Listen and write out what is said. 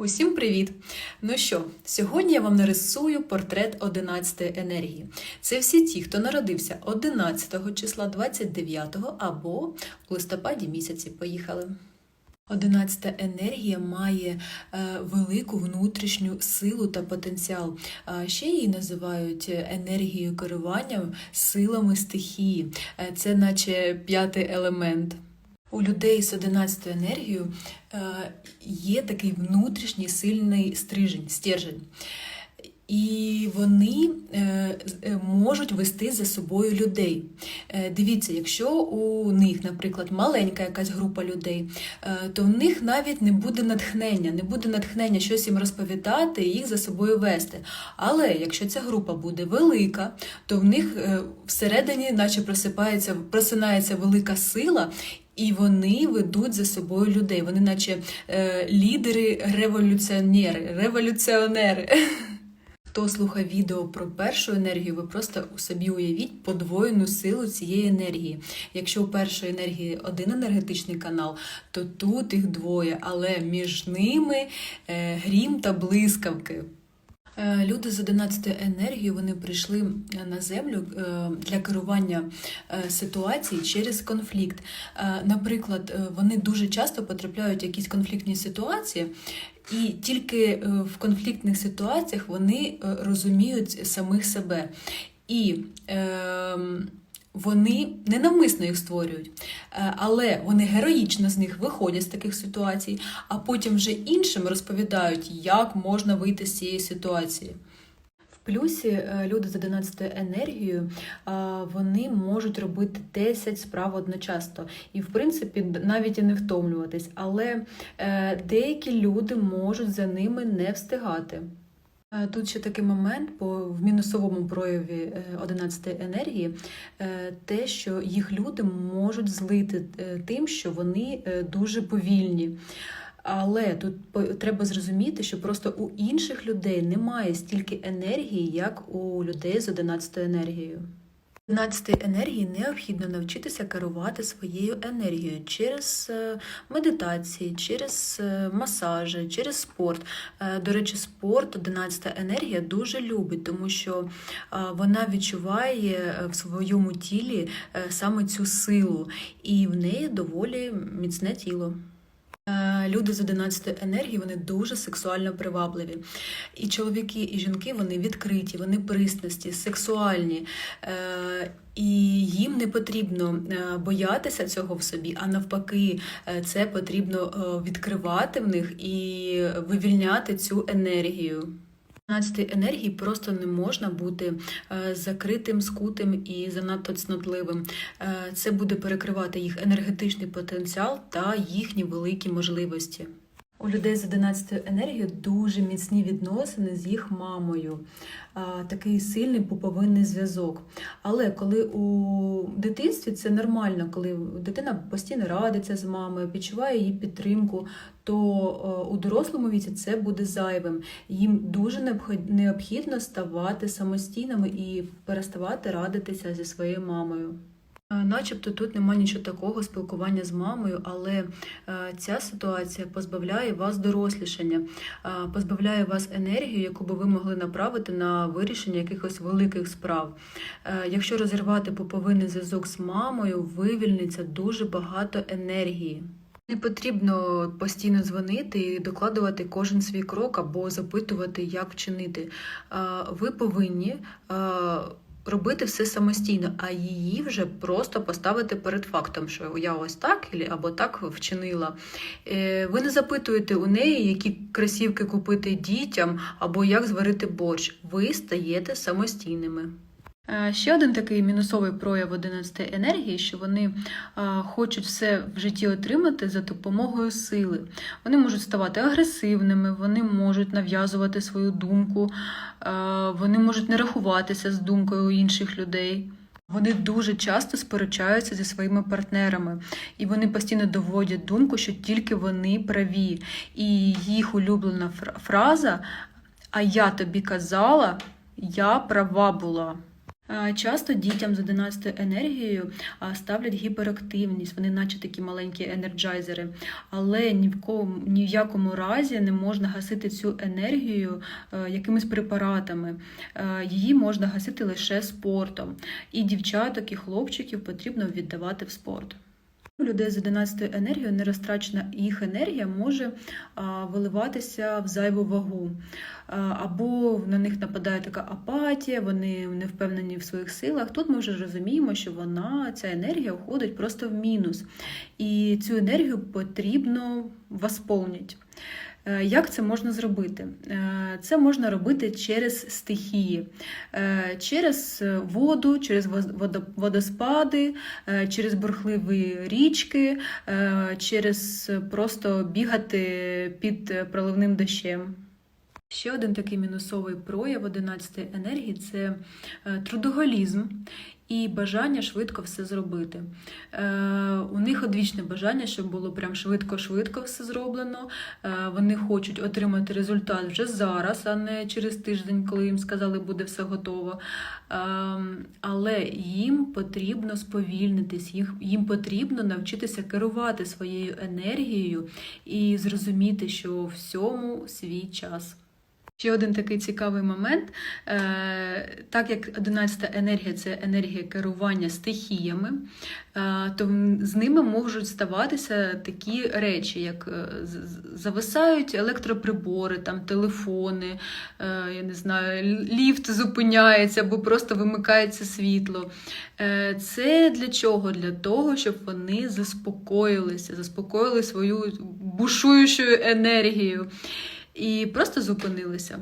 Усім привіт! Ну що, сьогодні я вам нарисую портрет 11 енергії. Це всі ті, хто народився 11 числа, 29 або в листопаді місяці. Поїхали. 11 енергія має е, велику внутрішню силу та потенціал. Ще її називають енергією керування силами стихії. Е, Це наче п'ятий елемент. У людей з 11 енергією е, є такий внутрішній сильний стрижень, стержень. І вони е, е, можуть вести за собою людей. Е, Дивіться, якщо у них, наприклад, маленька якась група людей, то в них навіть не буде натхнення, не буде натхнення щось їм розповідати і їх за собою вести. Але якщо ця група буде велика, то в них всередині, наче просипається, просинається велика сила. І вони ведуть за собою людей. Вони, наче е, лідери, революціонери, революціонери. Хто слухає відео про першу енергію, ви просто у собі уявіть подвоєну силу цієї енергії. Якщо у першої енергії один енергетичний канал, то тут їх двоє, але між ними е, грім та блискавки. Е, Люди з 11 енергії вони прийшли е, на землю е, для керування ситуації через конфлікт. Е, Наприклад, е, вони дуже часто потрапляють в якісь конфліктні ситуації, і тільки е, в конфліктних ситуаціях вони е, розуміють самих себе. І ем, вони ненавмисно їх створюють, Е, але вони героїчно з них виходять з таких ситуацій, а потім вже іншим розповідають, як можна вийти з цієї ситуації. В плюсі е, люди з 11 енергією вони можуть робити 10 справ одночасно і, в принципі, навіть і не втомлюватись. Але е, деякі люди можуть за ними не встигати. Е, Тут ще такий момент, бо в мінусовому прояві 11 енергії е, те, що їх люди можуть злити е, тим, що вони е, дуже повільні. Але тут треба зрозуміти, що просто у інших людей немає стільки енергії, як у людей з 11 енергією. 11 енергії необхідно навчитися керувати своєю енергією через е, медитації, через е, масажі, через спорт. Е, До речі, спорт 11 енергія дуже любить, тому що вона відчуває в своєму тілі саме цю силу, і в неї доволі міцне тіло. Люди з 11 енергії вони дуже сексуально привабливі. І чоловіки, і жінки вони відкриті, вони пристрасті, сексуальні. Е, І їм не потрібно е, боятися цього в собі, а навпаки, е, це потрібно відкривати в них і вивільняти цю енергію. 12 енергії просто не можна бути е, закритим, скутим і занадто цнотливим. Е, Це буде перекривати їх енергетичний потенціал та їхні великі можливості. У людей з 11 енергією дуже міцні відносини з їх мамою, такий сильний пуповинний зв'язок. Але коли у дитинстві це нормально, коли дитина постійно радиться з мамою, відчуває її підтримку, то е, у дорослому віці це буде зайвим. Їм дуже необхідно ставати самостійними і переставати радитися зі своєю мамою. Е, Начебто тут нема нічого такого спілкування з мамою, але е, ця ситуація позбавляє вас дорослішання, е, позбавляє вас енергію, яку би ви могли направити на вирішення якихось великих справ. Якщо розірвати поповинний зв'язок з мамою, вивільниться дуже багато енергії. Не потрібно постійно дзвонити і докладувати кожен свій крок або запитувати, як вчинити. Ви повинні робити все самостійно, а її вже просто поставити перед фактом, що я ось так або так вчинила. Е, Ви не запитуєте у неї, які красівки купити дітям або як зварити борщ. Ви стаєте самостійними. Е, Ще один такий мінусовий прояв 11 енергії, що вони е, хочуть все в житті отримати за допомогою сили. Вони можуть ставати агресивними, вони можуть нав'язувати свою думку, е, вони можуть не рахуватися з думкою інших людей. Вони дуже часто сперечаються зі своїми партнерами, і вони постійно доводять думку, що тільки вони праві. І їх улюблена фраза А я тобі казала, я права була. Часто дітям з 11 енергією ставлять гіперактивність, вони наче такі маленькі енерджайзери. Але ні в кому ні в якому разі не можна гасити цю енергію якимись препаратами. Її можна гасити лише спортом. І дівчаток, і хлопчиків потрібно віддавати в спорт. Людей з 11 енергією нерозтрачена їх енергія може виливатися в зайву вагу. Або на них нападає така апатія, вони не впевнені в своїх силах. Тут ми вже розуміємо, що вона, ця енергія уходить просто в мінус. І цю енергію потрібно восполнити. Е, Як це можна зробити? Е, Це можна робити через стихії, Е, через воду, через водоспади, через бурхливі річки, через просто бігати під проливним дощем. Ще один такий мінусовий прояв 11 енергії це е, трудоголізм і бажання швидко все зробити. Е, У них одвічне бажання, щоб було прям швидко-швидко все зроблено. Е, Вони хочуть отримати результат вже зараз, а не через тиждень, коли їм сказали, буде все готово. Але їм потрібно сповільнитись, їм потрібно навчитися керувати своєю енергією і зрозуміти, що всьому свій час. Ще один такий цікавий момент. Е, Так як 11 енергія це енергія керування стихіями, е, то з ними можуть ставатися такі речі, як е, зависають електроприбори, там, телефони, я не знаю, ліфт зупиняється або просто вимикається світло. Це для чого? Для того, щоб вони заспокоїлися, заспокоїли свою бушуючу енергію і просто зупинилися.